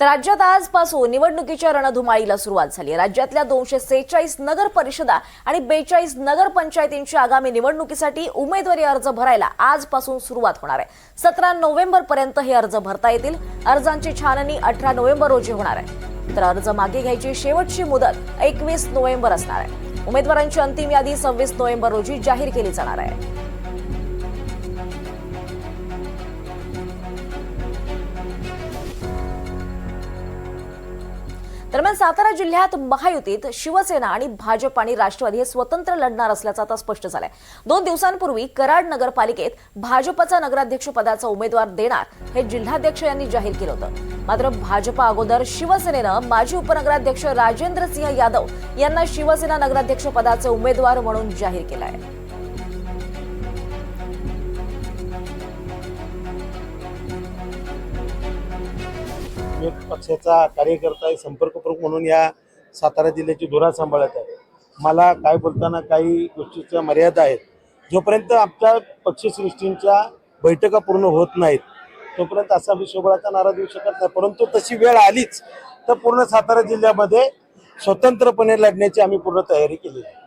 तर राज्यात आजपासून निवडणुकीच्या रणधुमाळीला सुरुवात झाली राज्यातल्या दोनशे सेहेचाळीस नगर परिषदा आणि बेचाळीस नगरपंचायतींची आगामी निवडणुकीसाठी उमेदवारी अर्ज भरायला आजपासून सुरुवात होणार आहे. सतरा नोव्हेंबर पर्यंत हे अर्ज भरता येतील. अर्जांची छाननी अठरा नोव्हेंबर रोजी होणार आहे. तर अर्ज मागे घ्यायची शेवटची मुदत एकवीस नोव्हेंबर असणार आहे. उमेदवारांची अंतिम यादी सव्वीस नोव्हेंबर रोजी जाहीर केली जाणार आहे. दरम्यान सातारा जिल्ह्यात महायुतीत शिवसेना आणि भाजप आणि राष्ट्रवादी हे स्वतंत्र लढणार असल्याचं आता स्पष्ट झालंय. दोन दिवसांपूर्वी कराड नगरपालिकेत भाजपचा नगराध्यक्ष पदाचा उमेदवार देणार हे जिल्हाध्यक्ष यांनी जाहीर केलं होतं. मात्र भाजपा अगोदर शिवसेनेनं माजी उपनगराध्यक्ष राजेंद्र सिंह यादव यांना शिवसेना नगराध्यक्ष पदाचे उमेदवार म्हणून जाहीर केलं आहे मी पक्षाचा कार्यकर्ता आहे संपर्क प्रमुख म्हणून या सातारा जिल्ह्याची धुरा सांभाळत आहे. मला काय बोलताना काही गोष्टीच्या मर्यादा आहेत. जोपर्यंत आमच्या पक्षश्रेष्ठींच्या बैठका पूर्ण होत नाहीत तोपर्यंत असा विश्वबळाचा नारा देऊ शकत नाही. परंतु तशी वेळ आलीच तर पूर्ण सातारा जिल्ह्यामध्ये स्वतंत्रपणे लढण्याची आम्ही पूर्ण तयारी केली आहे.